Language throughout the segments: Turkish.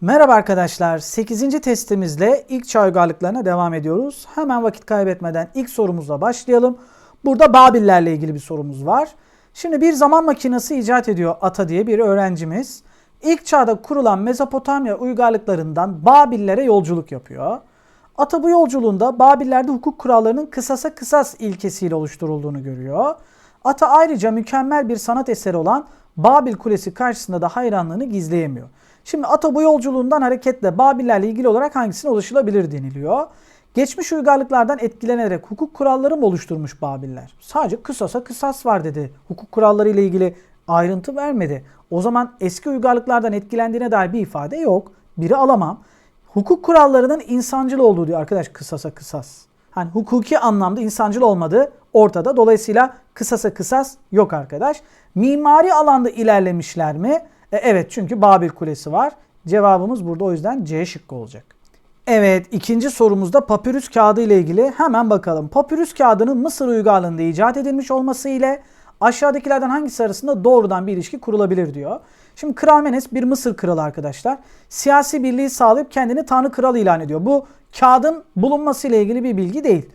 Merhaba arkadaşlar. 8. testimizle ilk çağ uygarlıklarına devam ediyoruz. Hemen vakit kaybetmeden ilk sorumuzla başlayalım. Burada Babillerle ilgili bir sorumuz var. Şimdi bir zaman makinesi icat ediyor Ata diye bir öğrencimiz. İlk çağda kurulan Mezopotamya uygarlıklarından Babillere yolculuk yapıyor. Ata bu yolculuğunda Babillerde hukuk kurallarının kısasa kısas ilkesiyle oluşturulduğunu görüyor. Ata ayrıca mükemmel bir sanat eseri olan Babil Kulesi karşısında da hayranlığını gizleyemiyor. Şimdi Ata bu yolculuğundan hareketle Babillerle ilgili olarak hangisine ulaşılabilir deniliyor. Geçmiş uygarlıklardan etkilenerek hukuk kuralları mı oluşturmuş Babiller? Sadece kısasa kısas var dedi. Hukuk kuralları ile ilgili ayrıntı vermedi. O zaman eski uygarlıklardan etkilendiğine dair bir ifade yok. Biri alamam. Hukuk kurallarının insancıl olduğu diyor arkadaş kısasa kısas. Hani hukuki anlamda insancıl olmadığı ortada. Dolayısıyla kısasa kısas yok arkadaş. Mimari alanda ilerlemişler mi? E, evet çünkü Babil Kulesi var. Cevabımız burada o yüzden C şıkkı olacak. Evet ikinci sorumuzda papyrus kağıdı ile ilgili hemen bakalım. Papyrus kağıdının Mısır uygarlığında icat edilmiş olması ile aşağıdakilerden hangisi arasında doğrudan bir ilişki kurulabilir diyor. Şimdi Kral Menes bir Mısır kralı arkadaşlar. Siyasi birliği sağlayıp kendini Tanrı Kral ilan ediyor. Bu kağıdın bulunması ile ilgili bir bilgi değil.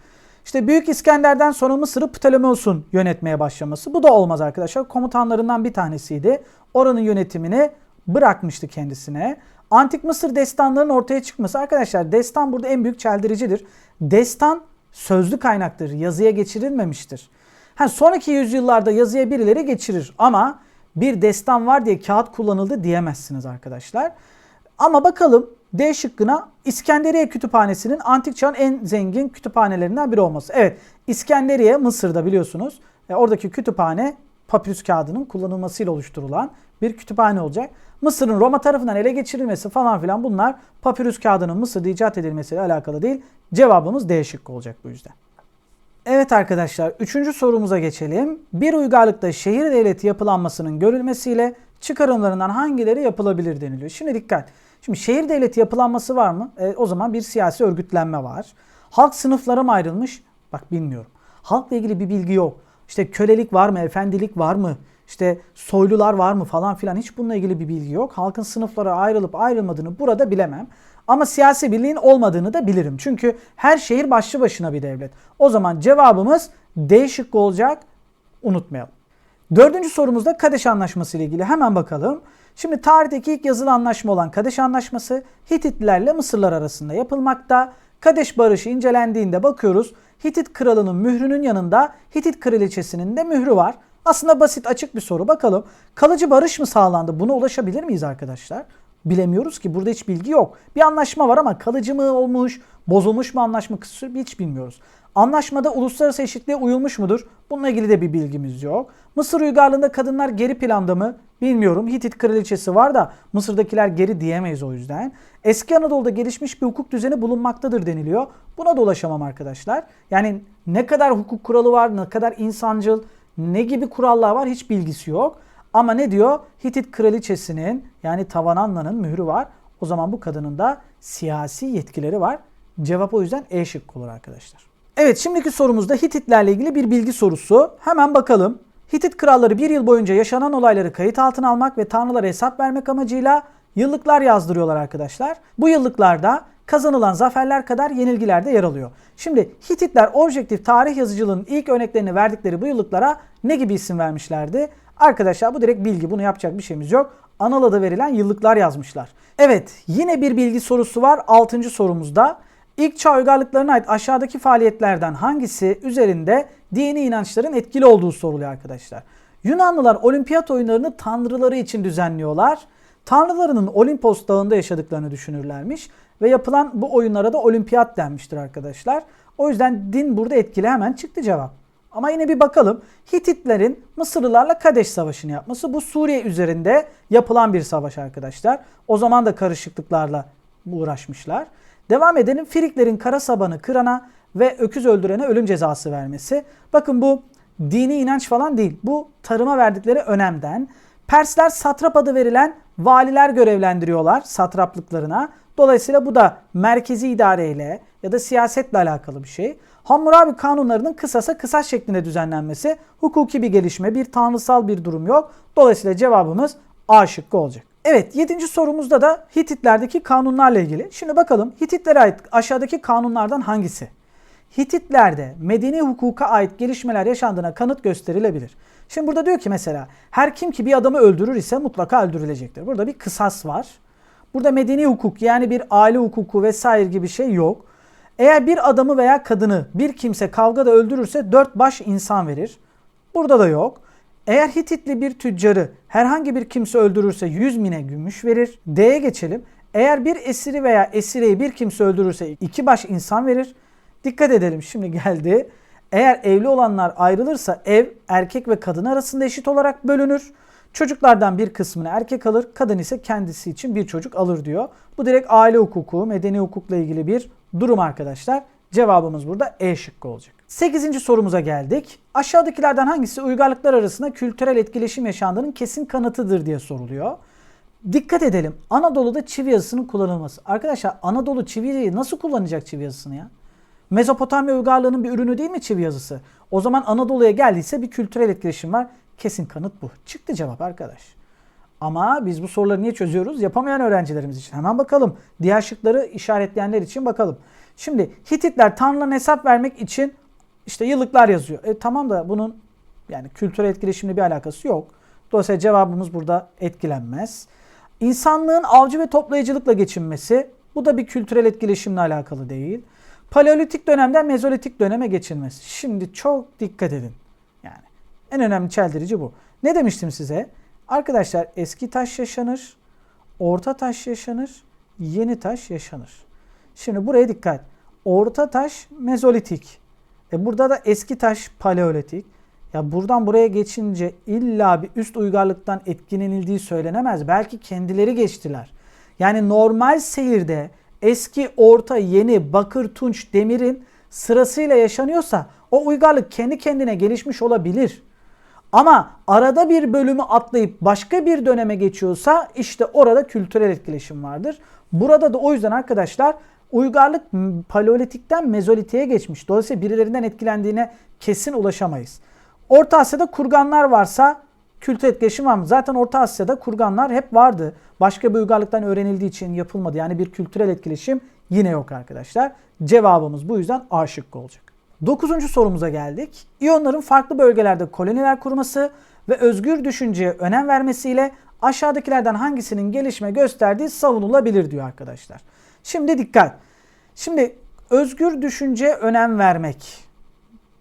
İşte Büyük İskender'den sonra Mısır'ı Ptolemos'un yönetmeye başlaması. Bu da olmaz arkadaşlar. Komutanlarından bir tanesiydi. Oranın yönetimini bırakmıştı kendisine. Antik Mısır destanlarının ortaya çıkması. Arkadaşlar destan burada en büyük çeldiricidir. Destan sözlü kaynaktır. Yazıya geçirilmemiştir. Ha, sonraki yüzyıllarda yazıya birileri geçirir ama bir destan var diye kağıt kullanıldı diyemezsiniz arkadaşlar. Ama bakalım D şıkkına İskenderiye Kütüphanesi'nin antik çağın en zengin kütüphanelerinden biri olması. Evet İskenderiye Mısır'da biliyorsunuz. E, oradaki kütüphane papyrus kağıdının kullanılmasıyla oluşturulan bir kütüphane olacak. Mısır'ın Roma tarafından ele geçirilmesi falan filan bunlar papyrus kağıdının Mısır'da icat edilmesiyle alakalı değil. Cevabımız D şıkkı olacak bu yüzden. Evet arkadaşlar üçüncü sorumuza geçelim. Bir uygarlıkta şehir devleti yapılanmasının görülmesiyle çıkarımlarından hangileri yapılabilir deniliyor. Şimdi dikkat. Şimdi şehir devleti yapılanması var mı? E, o zaman bir siyasi örgütlenme var. Halk sınıflara mı ayrılmış? Bak bilmiyorum. Halkla ilgili bir bilgi yok. İşte kölelik var mı? Efendilik var mı? İşte soylular var mı falan filan hiç bununla ilgili bir bilgi yok. Halkın sınıflara ayrılıp ayrılmadığını burada bilemem. Ama siyasi birliğin olmadığını da bilirim. Çünkü her şehir başlı başına bir devlet. O zaman cevabımız D şıkkı olacak. Unutmayalım. Dördüncü sorumuzda Kadeş Anlaşması ile ilgili hemen bakalım. Şimdi tarihteki ilk yazılı anlaşma olan Kadeş Anlaşması Hititlilerle Mısırlar arasında yapılmakta. Kadeş Barışı incelendiğinde bakıyoruz Hitit kralının mührünün yanında Hitit kraliçesinin de mührü var. Aslında basit açık bir soru. Bakalım kalıcı barış mı sağlandı? Buna ulaşabilir miyiz arkadaşlar? Bilemiyoruz ki burada hiç bilgi yok. Bir anlaşma var ama kalıcı mı olmuş, bozulmuş mu anlaşma kısmı hiç bilmiyoruz. Anlaşmada uluslararası eşitliğe uyulmuş mudur? Bununla ilgili de bir bilgimiz yok. Mısır uygarlığında kadınlar geri planda mı? Bilmiyorum. Hitit kraliçesi var da Mısır'dakiler geri diyemeyiz o yüzden. Eski Anadolu'da gelişmiş bir hukuk düzeni bulunmaktadır deniliyor. Buna da ulaşamam arkadaşlar. Yani ne kadar hukuk kuralı var, ne kadar insancıl, ne gibi kurallar var hiç bilgisi yok. Ama ne diyor? Hitit kraliçesinin yani Tavananna'nın mührü var. O zaman bu kadının da siyasi yetkileri var. Cevap o yüzden E şıkkı olur arkadaşlar. Evet şimdiki sorumuzda Hititlerle ilgili bir bilgi sorusu. Hemen bakalım. Hitit kralları bir yıl boyunca yaşanan olayları kayıt altına almak ve tanrılara hesap vermek amacıyla yıllıklar yazdırıyorlar arkadaşlar. Bu yıllıklarda kazanılan zaferler kadar yenilgiler de yer alıyor. Şimdi Hititler objektif tarih yazıcılığının ilk örneklerini verdikleri bu yıllıklara ne gibi isim vermişlerdi? Arkadaşlar bu direkt bilgi. Bunu yapacak bir şeyimiz yok. Anal adı verilen yıllıklar yazmışlar. Evet yine bir bilgi sorusu var 6. sorumuzda. İlk çağ uygarlıklarına ait aşağıdaki faaliyetlerden hangisi üzerinde dini inançların etkili olduğu soruluyor arkadaşlar. Yunanlılar olimpiyat oyunlarını tanrıları için düzenliyorlar. Tanrılarının Olimpos dağında yaşadıklarını düşünürlermiş ve yapılan bu oyunlara da olimpiyat denmiştir arkadaşlar. O yüzden din burada etkili hemen çıktı cevap. Ama yine bir bakalım. Hititlerin Mısırlılarla Kadeş Savaşı'nı yapması bu Suriye üzerinde yapılan bir savaş arkadaşlar. O zaman da karışıklıklarla uğraşmışlar. Devam edelim. Friklerin kara sabanı kırana ve öküz öldürene ölüm cezası vermesi. Bakın bu dini inanç falan değil. Bu tarıma verdikleri önemden. Persler satrap adı verilen valiler görevlendiriyorlar satraplıklarına. Dolayısıyla bu da merkezi idareyle ya da siyasetle alakalı bir şey. Hammurabi kanunlarının kısasa kısas şeklinde düzenlenmesi hukuki bir gelişme, bir tanrısal bir durum yok. Dolayısıyla cevabımız A şıkkı olacak. Evet 7. sorumuzda da Hititlerdeki kanunlarla ilgili. Şimdi bakalım Hititlere ait aşağıdaki kanunlardan hangisi? Hititlerde medeni hukuka ait gelişmeler yaşandığına kanıt gösterilebilir. Şimdi burada diyor ki mesela her kim ki bir adamı öldürür ise mutlaka öldürülecektir. Burada bir kısas var. Burada medeni hukuk yani bir aile hukuku vesaire gibi şey yok. Eğer bir adamı veya kadını bir kimse kavgada öldürürse dört baş insan verir. Burada da yok. Eğer Hititli bir tüccarı herhangi bir kimse öldürürse 100 mine gümüş verir. D'ye geçelim. Eğer bir esiri veya esireyi bir kimse öldürürse iki baş insan verir. Dikkat edelim şimdi geldi. Eğer evli olanlar ayrılırsa ev erkek ve kadın arasında eşit olarak bölünür. Çocuklardan bir kısmını erkek alır, kadın ise kendisi için bir çocuk alır diyor. Bu direkt aile hukuku, medeni hukukla ilgili bir durum arkadaşlar. Cevabımız burada E şıkkı olacak. 8. sorumuza geldik. Aşağıdakilerden hangisi uygarlıklar arasında kültürel etkileşim yaşandığının kesin kanıtıdır diye soruluyor. Dikkat edelim. Anadolu'da çivi yazısının kullanılması. Arkadaşlar Anadolu çiviyi nasıl kullanacak çivi yazısını ya? Mezopotamya uygarlığının bir ürünü değil mi çivi yazısı? O zaman Anadolu'ya geldiyse bir kültürel etkileşim var. Kesin kanıt bu. Çıktı cevap arkadaş. Ama biz bu soruları niye çözüyoruz? Yapamayan öğrencilerimiz için. Hemen bakalım. Diğer şıkları işaretleyenler için bakalım. Şimdi Hititler Tanrı'na hesap vermek için işte yıllıklar yazıyor. E tamam da bunun yani kültürel etkileşimle bir alakası yok. Dolayısıyla cevabımız burada etkilenmez. İnsanlığın avcı ve toplayıcılıkla geçinmesi bu da bir kültürel etkileşimle alakalı değil. Paleolitik dönemden mezolitik döneme geçilmesi. Şimdi çok dikkat edin. Yani en önemli çeldirici bu. Ne demiştim size? Arkadaşlar eski taş yaşanır, orta taş yaşanır, yeni taş yaşanır. Şimdi buraya dikkat. Orta taş mezolitik. E burada da eski taş paleolitik. Ya buradan buraya geçince illa bir üst uygarlıktan etkilenildiği söylenemez. Belki kendileri geçtiler. Yani normal seyirde eski, orta, yeni, bakır, tunç, demirin sırasıyla yaşanıyorsa o uygarlık kendi kendine gelişmiş olabilir. Ama arada bir bölümü atlayıp başka bir döneme geçiyorsa işte orada kültürel etkileşim vardır. Burada da o yüzden arkadaşlar uygarlık paleolitikten mezolitiğe geçmiş. Dolayısıyla birilerinden etkilendiğine kesin ulaşamayız. Orta Asya'da kurganlar varsa kültür etkileşim var mı? Zaten Orta Asya'da kurganlar hep vardı. Başka bir uygarlıktan öğrenildiği için yapılmadı. Yani bir kültürel etkileşim yine yok arkadaşlar. Cevabımız bu yüzden A olacak. Dokuzuncu sorumuza geldik. İyonların farklı bölgelerde koloniler kurması ve özgür düşünceye önem vermesiyle aşağıdakilerden hangisinin gelişme gösterdiği savunulabilir diyor arkadaşlar. Şimdi dikkat. Şimdi özgür düşünceye önem vermek.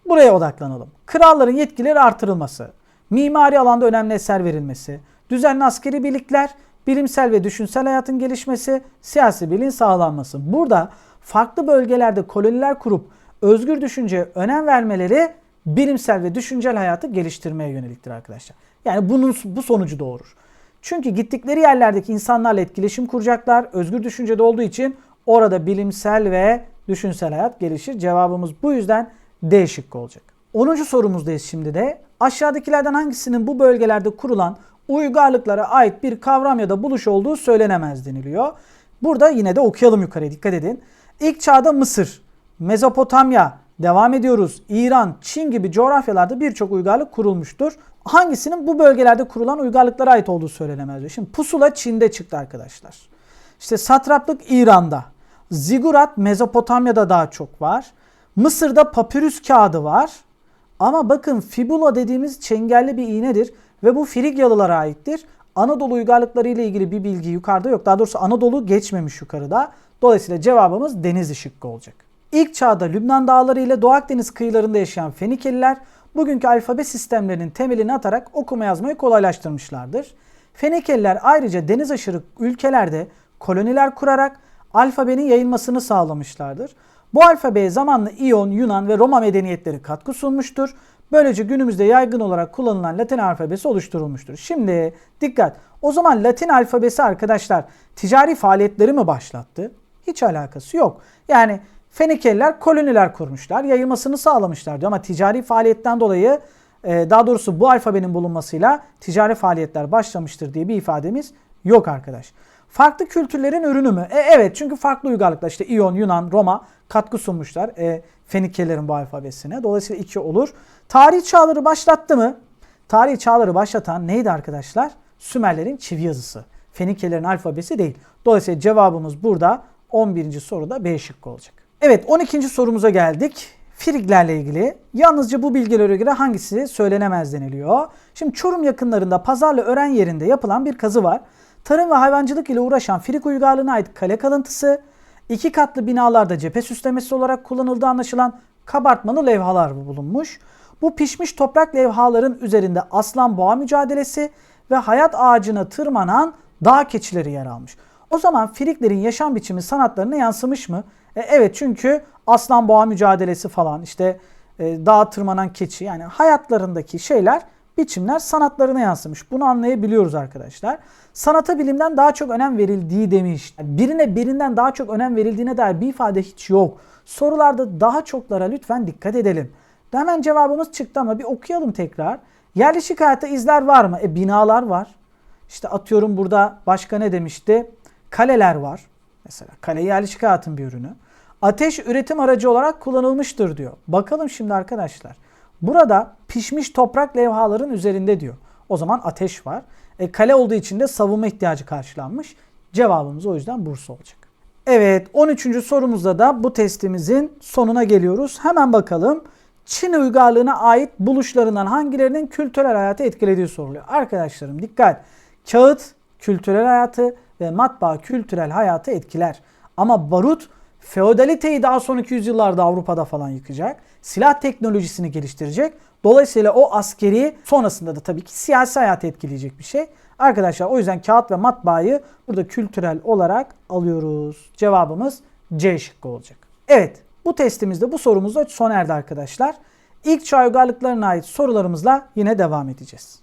Buraya odaklanalım. Kralların yetkileri artırılması, mimari alanda önemli eser verilmesi, düzenli askeri birlikler, bilimsel ve düşünsel hayatın gelişmesi, siyasi bilin sağlanması. Burada farklı bölgelerde koloniler kurup özgür düşünceye önem vermeleri bilimsel ve düşüncel hayatı geliştirmeye yöneliktir arkadaşlar. Yani bunun bu sonucu doğurur. Çünkü gittikleri yerlerdeki insanlarla etkileşim kuracaklar. Özgür düşüncede olduğu için orada bilimsel ve düşünsel hayat gelişir. Cevabımız bu yüzden D şıkkı olacak. 10. sorumuzdayız şimdi de. Aşağıdakilerden hangisinin bu bölgelerde kurulan uygarlıklara ait bir kavram ya da buluş olduğu söylenemez deniliyor. Burada yine de okuyalım yukarıya dikkat edin. İlk çağda Mısır, Mezopotamya, devam ediyoruz. İran, Çin gibi coğrafyalarda birçok uygarlık kurulmuştur. Hangisinin bu bölgelerde kurulan uygarlıklara ait olduğu söylenemez. Şimdi pusula Çin'de çıktı arkadaşlar. İşte satraplık İran'da. Zigurat Mezopotamya'da daha çok var. Mısır'da papyrus kağıdı var. Ama bakın fibula dediğimiz çengelli bir iğnedir ve bu Frigyalılara aittir. Anadolu uygarlıkları ile ilgili bir bilgi yukarıda yok. Daha doğrusu Anadolu geçmemiş yukarıda. Dolayısıyla cevabımız deniz şıkkı olacak. İlk çağda Lübnan dağları ile Doğu Akdeniz kıyılarında yaşayan Fenikeliler bugünkü alfabe sistemlerinin temelini atarak okuma yazmayı kolaylaştırmışlardır. Fenikeliler ayrıca deniz aşırı ülkelerde koloniler kurarak alfabenin yayılmasını sağlamışlardır. Bu alfabeye zamanla İyon, Yunan ve Roma medeniyetleri katkı sunmuştur. Böylece günümüzde yaygın olarak kullanılan Latin alfabesi oluşturulmuştur. Şimdi dikkat. O zaman Latin alfabesi arkadaşlar ticari faaliyetleri mi başlattı? Hiç alakası yok. Yani Fenikeliler koloniler kurmuşlar, yayılmasını sağlamışlar diyor ama ticari faaliyetten dolayı e, daha doğrusu bu alfabenin bulunmasıyla ticari faaliyetler başlamıştır diye bir ifademiz yok arkadaş. Farklı kültürlerin ürünü mü? E, evet çünkü farklı uygarlıklar işte İyon, Yunan, Roma katkı sunmuşlar e, Fenikelilerin bu alfabesine. Dolayısıyla iki olur. Tarih çağları başlattı mı? Tarih çağları başlatan neydi arkadaşlar? Sümerlerin çivi yazısı. Fenikelerin alfabesi değil. Dolayısıyla cevabımız burada 11. soruda B şıkkı olacak. Evet 12. sorumuza geldik. Friglerle ilgili yalnızca bu bilgilere göre hangisi söylenemez deniliyor. Şimdi Çorum yakınlarında Pazarlı Ören yerinde yapılan bir kazı var. Tarım ve hayvancılık ile uğraşan Frig uygarlığına ait kale kalıntısı, iki katlı binalarda cephe süslemesi olarak kullanıldığı anlaşılan kabartmalı levhalar bulunmuş. Bu pişmiş toprak levhaların üzerinde aslan boğa mücadelesi ve hayat ağacına tırmanan dağ keçileri yer almış. O zaman Friklerin yaşam biçimi sanatlarına yansımış mı? E, evet çünkü aslan boğa mücadelesi falan işte e, dağa tırmanan keçi yani hayatlarındaki şeyler biçimler sanatlarına yansımış. Bunu anlayabiliyoruz arkadaşlar. Sanata bilimden daha çok önem verildiği demiş. Yani birine birinden daha çok önem verildiğine dair bir ifade hiç yok. Sorularda daha çoklara lütfen dikkat edelim. Hemen cevabımız çıktı ama bir okuyalım tekrar. Yerleşik hayatta izler var mı? E binalar var. İşte atıyorum burada başka ne demişti? Kaleler var. Mesela kale yerleşik hayatın bir ürünü. Ateş üretim aracı olarak kullanılmıştır diyor. Bakalım şimdi arkadaşlar. Burada pişmiş toprak levhaların üzerinde diyor. O zaman ateş var. E, kale olduğu için de savunma ihtiyacı karşılanmış. Cevabımız o yüzden Bursa olacak. Evet 13. sorumuzda da bu testimizin sonuna geliyoruz. Hemen bakalım. Çin uygarlığına ait buluşlarından hangilerinin kültürel hayatı etkilediği soruluyor. Arkadaşlarım dikkat. Kağıt kültürel hayatı ve matbaa kültürel hayatı etkiler. Ama barut feodaliteyi daha sonraki yüzyıllarda Avrupa'da falan yıkacak. Silah teknolojisini geliştirecek. Dolayısıyla o askeri sonrasında da tabii ki siyasi hayatı etkileyecek bir şey. Arkadaşlar o yüzden kağıt ve matbaayı burada kültürel olarak alıyoruz. Cevabımız C şıkkı olacak. Evet bu testimizde bu sorumuz da sona erdi arkadaşlar. İlk çağ uygarlıklarına ait sorularımızla yine devam edeceğiz.